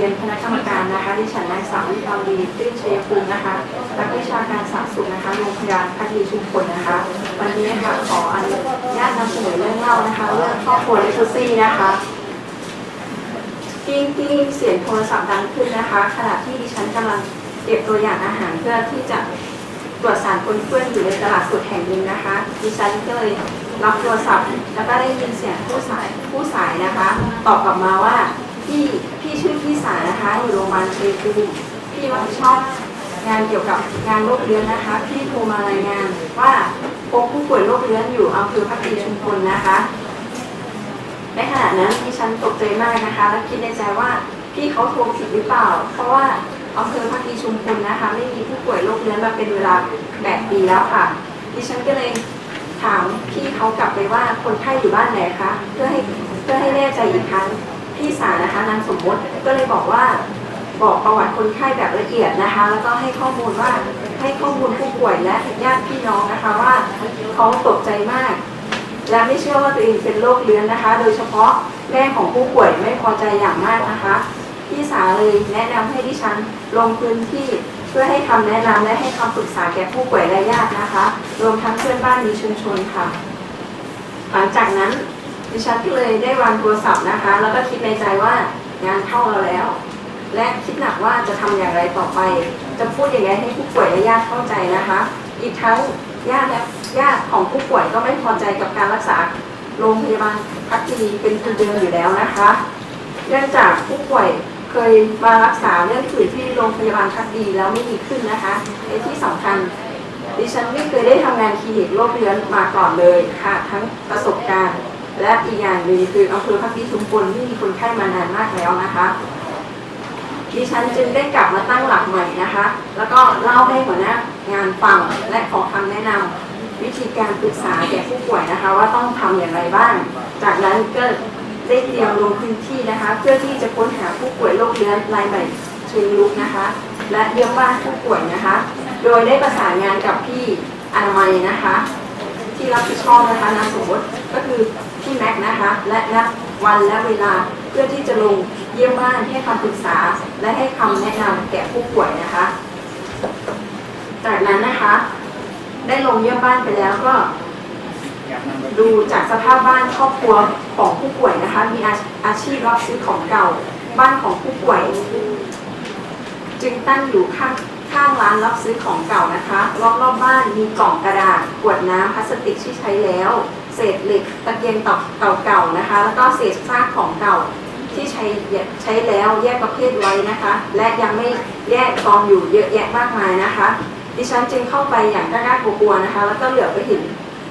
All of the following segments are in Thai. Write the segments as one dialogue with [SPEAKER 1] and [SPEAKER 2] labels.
[SPEAKER 1] เป็นคณะกรรมการนะคะดิฉันนางสาววิภาวีตื้นชัยภูมินะคะนักวิชาการสาธารณสุขนะคะโรงพยาบาลพัทลีชุมพลนะคะ วันนี้ค่ะขออนุญาตนำเสนอเรื่องเล่านะคะเรื่องครอบครัวเลทูซี่นะคะที่ที่เสียงโทรศัพท์ดังขึ้นนะคะ ขณะที่ดิฉันกำลังเก็บตัวอย่างอาหารเพื่อที่จะตรวจสารปนเปื้อนอยู่ในตลาดสดแห่งหนึ่งนะคะดิฉันก็เลยรับโทรศัพท์แล้วก็ได้ยินเสียงผู้สายผู้สายนะคะ ตอบกลับมาว่า พี่พี่ชื่อพี่สานะคะอยู่โรงพยาบาลเชยภูมิพี่รับผิดชอบงานเกี่ยวกับงานโรคเรื้อนนะคะ พี่โทรมารายงานว่าพบผู้ป่วยโรคเรื้อนอยู่อำเภอพักดีชุมพลนะคะในขณะนั้นดิฉันตกใจมากนะคะ และคิดในใจว่าพี่เขาโทรผิดหรือเปล่า เพราะว่าอำเภอพักดีชุมพลนะคะ ไม่มีผู้ป่วยโรคเรื้อนมาเป็นเวลาแปดปีแล้วค่ะ ดิฉันก็เลยถามพี่เขากลับไปว่าคนไข้อยู่บ้านไหนคะเพื่อให้เพื่อให้แน่ใจอีกครั้ง พี่สาวนะคะนางสมมติก็เลยบอกว่าบอกประวัติคนไข้แบบละเอียดนะคะ แล้วก็ให้ข้อมูลว่าให้ข้อมูลผู้ป่วยและญาติพี่น้องนะคะว่าเขาตกใจมาก และไม่เชื่อว่าตัวเองเป็นโรคเรื้อนนะคะ โดยเฉพาะแม่ของผู้ป่วยไม่พอใจอย่างมากนะคะ พี่สาวเลยแนะนำให้ดิฉันลงพื้นที่เพื่อให้คำแนะนำและให้คำปรึกษาแก่ผู้ป่วยและญาตินะคะ รวมทั้งเพื่อนบ้านในชุมชนค่ะ หลังจากนั้น ดิฉันก็เลยได้วางโทรศัพท์นะคะ แล้วก็คิดในใจว่างานเข้าเราแล้ว และคิดหนักว่าจะทำอย่างไรต่อไป จะพูดอย่างไรให้ผู้ป่วยและญาติเข้าใจนะคะ อีกทั้งญาติและญาติของผู้ป่วยก็ไม่พอใจกับการรักษาโรงพยาบาลพัทลีเป็นทุนเดิมอยู่แล้วนะคะเนื่องจากผู้ป่วยเคยมารักษาเรื่องผื่นที่โรงพยาบาลพักดีแล้วไม่ดีขึ้นนะคะในที่สำคัญดิฉันไม่เคยได้ทำงานคลินิกโรคเรื้อนมาก่อนเลยค่ะ ทั้งประสบการณ์ และอีกอย่างหนึ่งคืออำเภอพักดีชุมพลที่มีคนไข้มานานมากแล้วนะคะดิฉันจึงได้กลับมาตั้งหลักใหม่นะคะ แล้วก็เล่าให้หัวหน้างานฟังและขอคำแนะนำวิธีการปรึกษาแก่ผู้ป่วยนะคะ ว่าต้องทำอย่างไรบ้าง จากนั้นก็ได้เตรียมลงพื้นที่นะคะ เพื่อที่จะค้นหาผู้ป่วยโรคเรื้อนรายใหม่เชิงลุกนะคะ และเยี่ยมบ้านผู้ป่วยนะคะ โดยได้ประสานงานกับพี่อนามัยนะคะ ที่รับผิดชอบนะคะนามสมมติก็คือพี่แม็กซ์นะคะ และนัดวันและเวลาเพื่อที่จะลงเยี่ยมบ้านให้คำปรึกษา และให้คำแนะนำแก่ผู้ป่วยนะคะ จากนั้นนะคะ ได้ลงเยี่ยมบ้านไปแล้วก็ ดูจากสภาพบ้านครอบครัวของผู้ป่วยนะคะ มีอาอาชีพรับซื้อของเก่า บ้านของผู้ป่วย จึงตั้งอยู่ข้าง ข้างร้านรับซื้อของเก่านะคะ รอบรอบบ้านมีกล่องกระดาษขวดน้ำพลาสติกที่ใช้แล้ว เศษเหล็กตะเกียงตอกเก่าๆนะคะ แล้วก็เศษซากของเก่าที่ใช้ใช้แล้วแยกประเภทไว้นะคะ และยังไม่แยกกองอยู่เยอะแยะมากมายนะคะ ดิฉันจึงเข้าไปอย่างกล้ากลัวๆนะคะ แล้วก็เหลือไปเห็น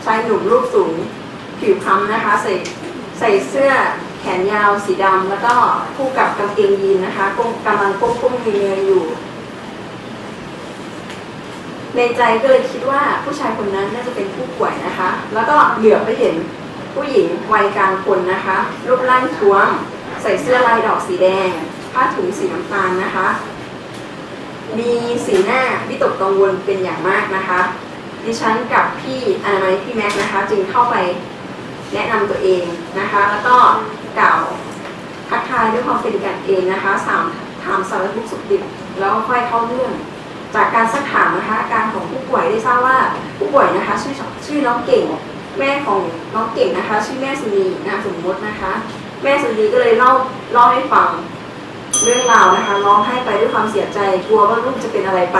[SPEAKER 1] ชายหนุ่มรูปสูงผิวคล้ำนะคะ ใส่ใส่เสื้อแขนยาวสีดำแล้วก็คู่กับกางเกงยีนนะคะกำลังก้มก้มเงยๆอยู่ ในใจก็เลยคิดว่าผู้ชายคนนั้นน่าจะเป็นผู้ป่วยนะคะ แล้วก็เหลือบไปเห็นผู้หญิงวัยกลางคนนะคะ รูปร่างท้วม ใส่เสื้อลายดอกสีแดง ผ้าถุงสีน้ำตาลนะคะ มีสีหน้าวิตกกังวลเป็นอย่างมากนะคะ ดิฉันกับพี่อนามัยพี่แม็กซ์นะคะ จึงเข้าไปแนะนำตัวเองนะคะ แล้วก็กล่าวทักทายด้วยความเป็นกันเองนะคะสามถามสารทุกสุขดิบแล้วค่อยเข้าเรื่อง จากการสักถามนะคะอาการของผู้ป่วยได้ทราบว่าผู้ป่วยนะคะชื่อชื่อน้องเก่ง แม่ของน้องเก่งนะคะ ชื่อแม่สุนีนามสมมตินะคะ แม่สุนีก็เลยเล่าเล่าให้ฟังเรื่องราวนะคะร้องไห้ไปด้วยความเสียใจกลัวว่าลูกจะเป็นอะไรไป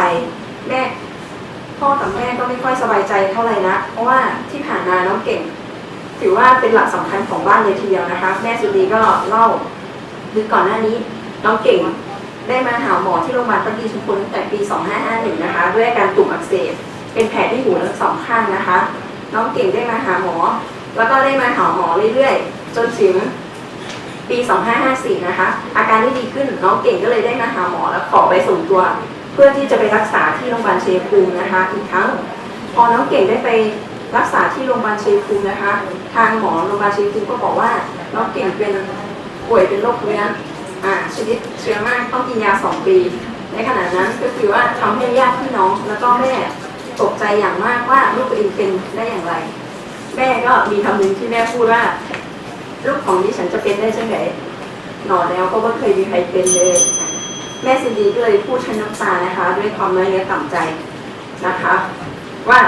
[SPEAKER 1] แม่พ่อกับแม่ก็ไม่ค่อยสบายใจเท่าไหร่นะเพราะว่าที่ผ่านมาน้องเก่ง ถือว่าเป็นหลักสำคัญของบ้านเลยทีเดียวนะคะ แม่สุดีก็เล่าคือก่อนหน้านี้น้องเก่ง ได้มาหาหมอที่โรงพยาบาลปฏิชุมพลตั้งแต่ปี 2551 นะคะ ด้วยอาการตุ่มอักเสบ เป็นแผลที่หูทั้งสองข้างนะคะ น้องเก่งได้มาหาหมอ แล้วก็ได้มาหาหมอเรื่อยๆ จนถึงปี 2554 นะคะ อาการที่ดีขึ้น น้องเก่งก็เลยได้มาหาหมอแล้วขอไปส่งตัว เพื่อที่จะไปรักษาที่โรงพยาบาลเชยภูมินะคะ อีกครั้ง พอน้องเก่งได้ไปรักษาที่โรงพยาบาลเชยภูมินะคะ ทางหมอโรงพยาบาลเชยภูมิก็บอกว่าน้องเก่งเป็นป่วยเป็นโรคเรื้อ ชนิดเชื้อมากต้องกินยา 2 ปี ในขณะนั้นก็คือว่าทำให้ญาติพี่น้องแล้วก็แม่ตกใจอย่างมากว่าลูกตัวเองเป็นได้อย่างไร แม่ก็มีคำหนึ่งที่แม่พูดว่า ลูกของดิฉันจะเป็นได้จังไงหนอแล้วก็ไม่เคยมีใครเป็นเลย แม่ซินดีก็เลยพูดทั้งน้ำตานะคะ ด้วยความน้อยเนื้อต่ำใจนะคะ ว่า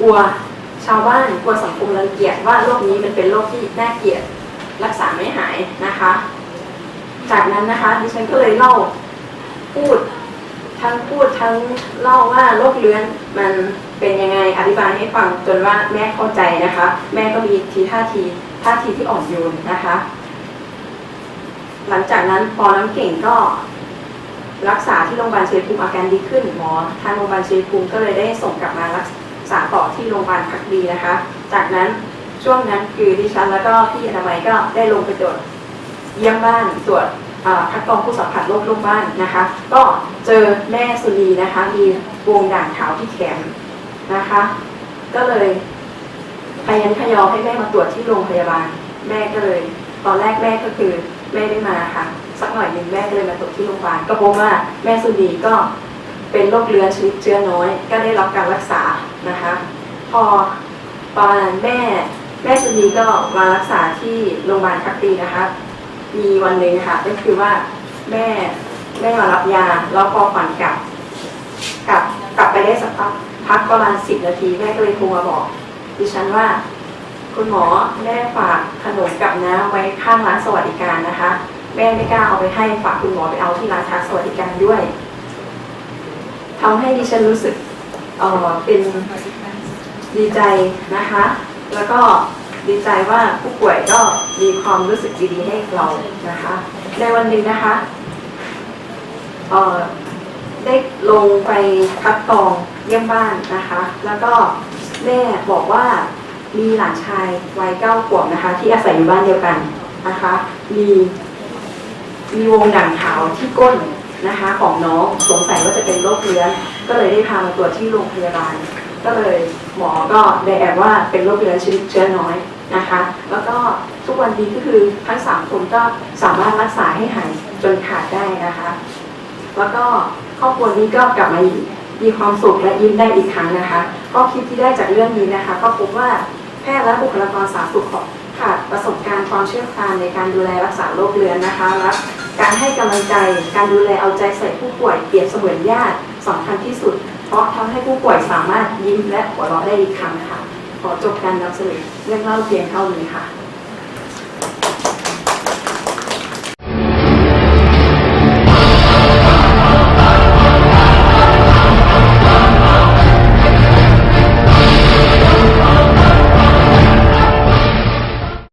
[SPEAKER 1] กลัวชาวบ้านกลัวสังคมรังเกียจว่าโรคนี้มันเป็นโรคที่น่าเกลียดรักษาไม่หายนะคะ จากนั้นนะคะดิฉันก็เลยเล่าพูดทั้งพูดทั้งเล่าว่าโรคเลื้อนมันเป็นยังไงอธิบายให้ฟังจนว่าแม่เข้าใจนะคะ แม่ก็มีทีท่าทีท่าทีที่อ่อนโยนนะคะ หลังจากนั้นพอน้ำเก่งก็รักษาที่โรงพยาบาลเชยภูมิอาการดีขึ้นหมอทางโรงพยาบาลเชยภูมิก็เลยได้ส่งกลับมารักษาต่อที่โรงพยาบาลพักดีนะคะ จากนั้นช่วงนั้นคือดิฉันแล้วก็พี่อนามัยก็ได้ลงไปตรวจ เยี่ยมบ้านตรวจคัดกรองผู้สัมผัสโรคลูกบ้านนะคะ ก็เจอแม่สุนีนะคะ มีวงด่างขาวที่แขนนะคะ ก็เลยพยันขยอให้แม่มาตรวจที่โรงพยาบาล แม่ก็เลย ตอนแรกแม่ก็คือแม่ได้มาค่ะ สักหน่อยหนึ่งแม่ก็เลยมาตรวจที่โรงพยาบาลก็พบว่าแม่สุนีก็เป็นโรคเรื้อนชนิดเชื้อน้อย ก็ได้รับการรักษานะคะ พอตอนแม่แม่สุนีก็มารักษาที่โรงพยาบาลพักดีนะคะ มีวันหนึ่งค่ะ ก็คือว่าแม่แม่มารับยา แล้วพอฝันกลับกลับกลับไปได้สักพักพักประมาณสิบนาทีแม่ก็เลยโทรมาบอกดิฉันว่า คุณหมอแม่ฝากขนมกับน้ำไว้ข้างร้านสวัสดิการนะคะ แม่ไม่กล้าเอาไปให้ฝากคุณหมอไปเอาที่ร้านค้าสวัสดิการด้วยทำให้ดิฉันรู้สึกเออเป็นดีใจนะคะ แล้วก็ ดีใจว่าผู้ป่วยก็มีความรู้สึกดีๆให้เรานะคะ ในวันหนึ่งนะคะเอ่อได้ลงไปคัดกรองเยี่ยมบ้านนะคะ แล้วก็แม่บอกว่ามีหลานชายวัยเก้าขวบนะคะ ที่อาศัยอยู่บ้านเดียวกันนะคะ มีมีวงด่างขาวที่ก้นนะคะ ของน้องสงสัยว่าจะเป็นโรคเรื้อนก็เลยได้พามาตรวจที่โรงพยาบาล ก็เลยหมอก็ได้แอบว่าเป็นโรคเรื้อนชนิดเชื้อน้อยนะคะ แล้วก็ทุกวันนี้ก็คือทั้งสามคนก็สามารถรักษาให้หายจนขาดได้นะคะ แล้วก็ครอบครัวนี้ก็กลับมามีความสุขและยิ้มได้อีกครั้งนะคะ ก็คลิปที่ได้จากเรื่องนี้นะคะ ก็พบว่าแพทย์และบุคลากรสาธารณสุขของขาดประสบการณ์ความเชี่ยวชาญในการดูแลรักษาโรคเรื้อนนะคะและการให้กำลังใจ การดูแลเอาใจใส่ผู้ป่วยเปรียบเสมือนญาติสำคัญที่สุด ราะทำให้ผู้ป่วยสามารถยิ้มและหัวเราะได้อีกครั้งค่ะ ขอจบการนำเสนอเรื่องเล่าเพียงเท่านี้ค่ะ